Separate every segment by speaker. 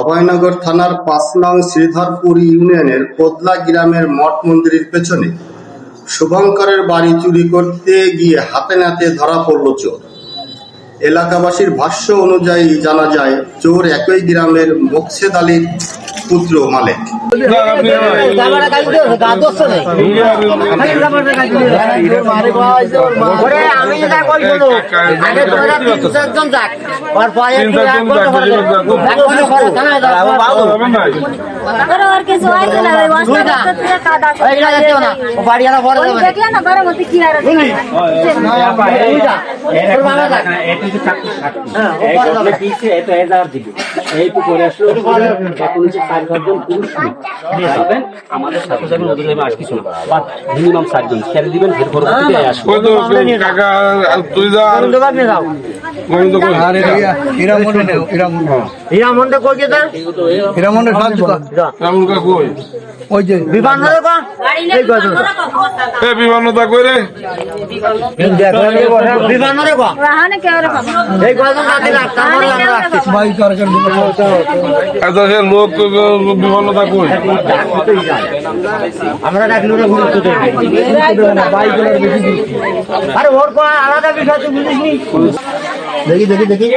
Speaker 1: অভয়নগর থানার পাঁচ নং শ্রীধরপুর ইউনিয়নের কোদলা গ্রামের মঠ মন্দিরের পেছনে শুভঙ্করের বাড়ি চুরি করতে গিয়ে হাতে নাতে ধরা পড়ল চোর। এলাকাবাসীর ভাষ্য অনুযায়ী জানা যায়, চোর একই গ্রামের মোকসেদ আলীর পুত্র মালেক
Speaker 2: হ্যাঁ
Speaker 3: এই পুকুরে আসলো পুরুষ আসবেন, আমাদের সাথে আস কিছু না। মিনিমাম চারজন। দিবেন ফের ঘর থেকে আসব
Speaker 4: ওই তো কাকা তুই যা আর
Speaker 2: গোবিন্দ বাগ নিয়ে যাও
Speaker 4: গোবিন্দ কই
Speaker 2: হীরা মন্ডে কই গেছে
Speaker 4: রামুল কাকু কই?
Speaker 2: বিমান ধরে কো এই গজ
Speaker 4: এ বিমানতা কই রে?
Speaker 2: বিমান ধরে কো
Speaker 5: রাহানে কে ওরে বাবা
Speaker 2: এই গজ কাটে রাখতা মরে আমরা
Speaker 4: আচ্ছা লোক বিমানতা কই
Speaker 2: আমরা ডাকলে গুরুত্ব দেবে আরে ওর কো আলাদা বিষয় তুই বুঝিস নি।
Speaker 1: দেখি দেখি দেখি।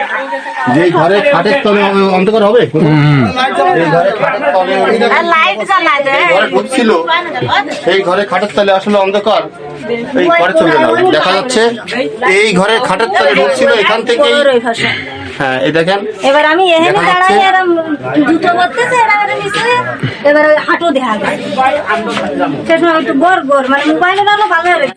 Speaker 1: যে ঘরে খাটের তলে অন্ধকার হবে? এই ঘরে খাটের তলে
Speaker 5: আর লাইট জ্বালা দে
Speaker 1: ঘরে খাটের তলে আসলে অন্ধকার। এই ঘরে চলে গেল। দেখা যাচ্ছে এই ঘরে খাটের তলে ঢুকছিল এখান থেকে হ্যাঁ এই দেখেন।
Speaker 5: এবার আমি এখানে দাঁড়াই
Speaker 1: যাচ্ছে।
Speaker 5: জুতো করতেছে এরা এরা এবার ওই হাঁটু দেখা যায়। সে একটু গড় গড়। মানে মোবাইলে দাঁড়াল ভালো হবে।